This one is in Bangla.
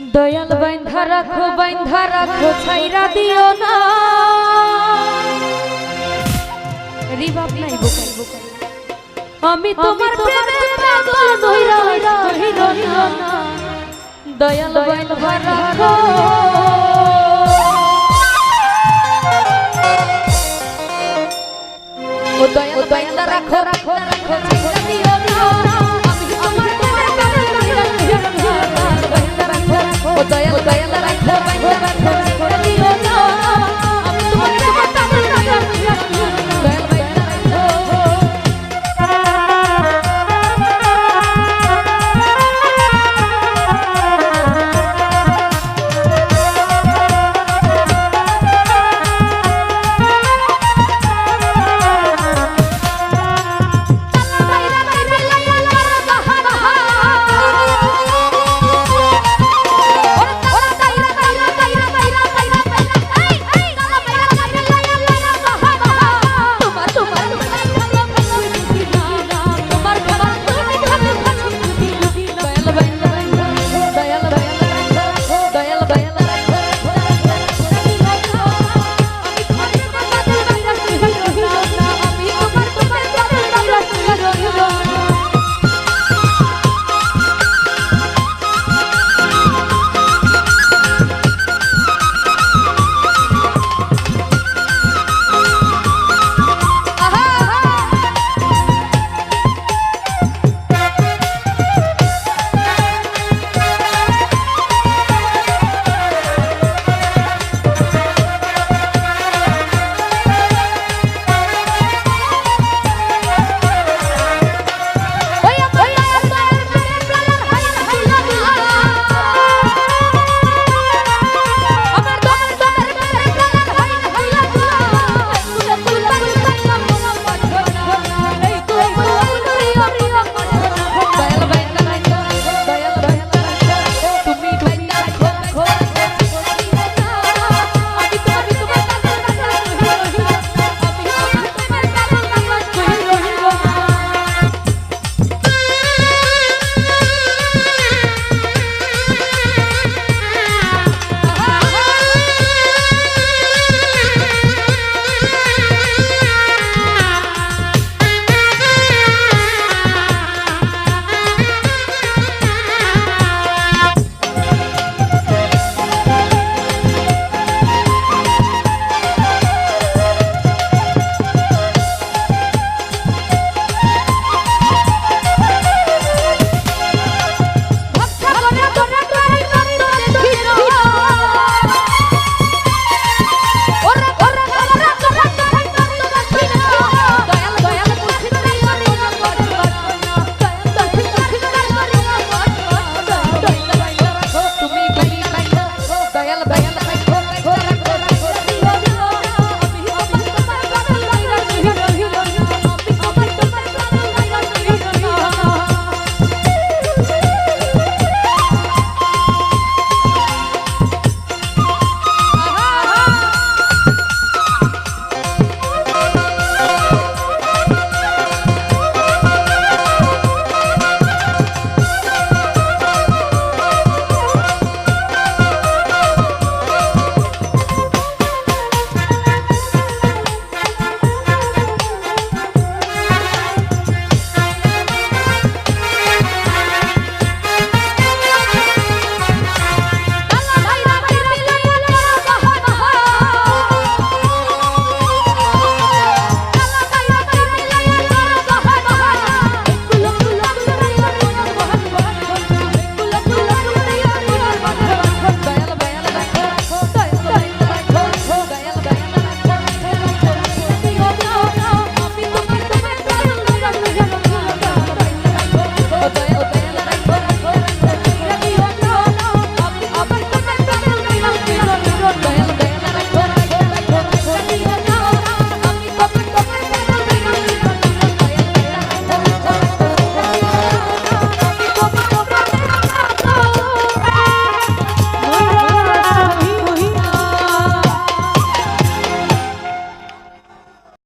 দয়াল বাইন্ধা রাখো বাইন্ধা রাখো ছাইরা দিও না। রিবাব নাই বোকাই বোকাই আমি তোমার প্রেমে পাগল নইরা হইরা হইরা না। দয়াল বাইন্ধা রাখো। ও দয়াল বাইন্ধা রাখো রাখো দয়াল দয়াল রাখো রাখো রাখো